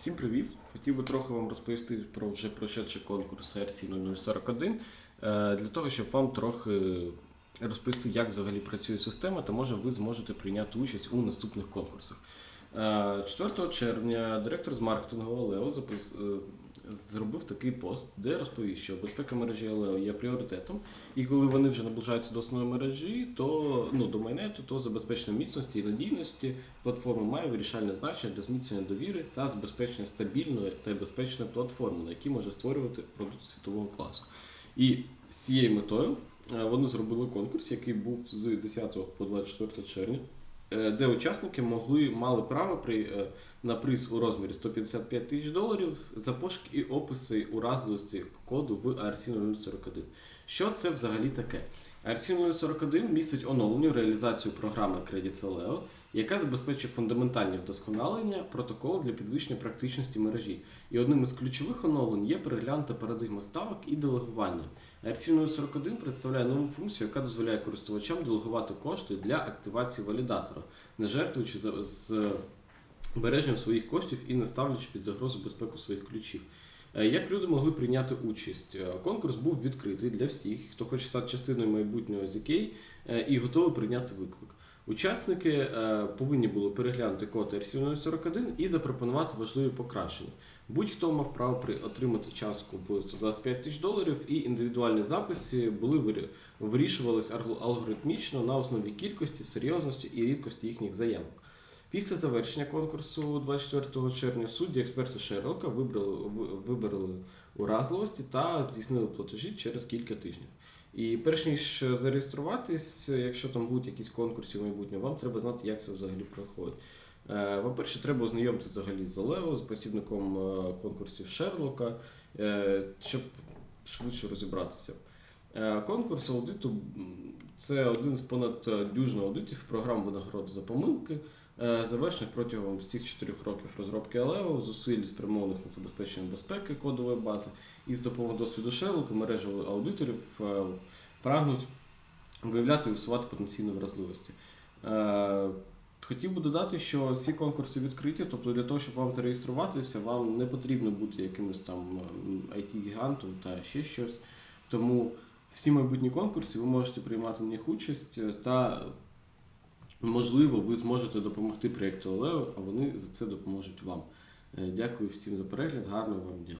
Всім привіт! Хотів би трохи вам розповісти про вже прошедший конкурс RC 0041 е, для того, щоб вам трохи розповісти, як взагалі працює система, та може ви зможете прийняти участь у наступних конкурсах. Е, 4 червня директор з маркетингу Лео е, зробив такий пост, де розповів, що безпека мережі Алео є пріоритетом, і коли вони вже наближаються до основної мережі, то ну, до майнету, то забезпечення міцності і надійності платформи має вирішальне значення для зміцнення довіри та забезпечення стабільної та безпечної платформи, на якій може створювати продукти світового класу. І з цією метою е, вони зробили конкурс, який був з 10 по 24 червня, е, де учасники могли мали право при, е, на приз у розмірі 155 тисяч доларів за пошук і описи уразливості коду в ARC 041. Що це взагалі таке? ARC 041 містить оновлену реалізацію програми Credit Leo, яка забезпечує фундаментальне вдосконалення протоколу для підвищення практичності мережі. І одним із ключових оновлень є переглянута парадигма ставок і делегування. RC 041 представляє нову функцію, яка дозволяє користувачам делегувати кошти для активації валідатора, не жертвуючи з збереженням своїх коштів і не ставлячи під загрозу безпеку своїх ключів. Е, Як люди могли прийняти участь? Е, Конкурс був відкритий для всіх, хто хоче стати частиною майбутнього ZK е, і готовий прийняти виклик. Учасники повинні були переглянути код RC041 і запропонувати важливі покращення. Будь-хто мав право отримати частку в 125 тисяч доларів, і індивідуальні записи були вирі- вирішувались арг- алгоритмічно на основі кількості, серйозності і рідкості їхніх заявок. Після завершення конкурсу 24 червня судді експерти Шерлока вибрали, вибрали уразливості та здійснили платежі через кілька тижнів. І перш ніж зареєструватись, якщо там будуть якісь конкурси в майбутньому, вам треба знати, як це взагалі проходить. Е, По-перше, треба ознайомитися взагалі з Олео, з посібником е, конкурсів Шерлока, е, щоб швидше розібратися. Е, Конкурс аудиту це один з понад е, дюжин аудитів програм винагород за помилки, е, завершених протягом всіх чотирьох років розробки Алео, зусиль спрямованих на забезпечення безпеки кодової бази і з допомогою досвіду Шерлока мережа аудиторів прагнуть виявляти і усувати потенційні вразливості. Хотів би додати, що всі конкурси відкриті, тобто для того, щоб вам зареєструватися, вам не потрібно бути якимось там IT-гігантом та ще щось. Тому всі майбутні конкурси ви можете приймати в них участь, е, та можливо ви зможете допомогти проєкту Олео, а вони за це допоможуть вам. Е, Дякую всім за перегляд, гарного вам дня.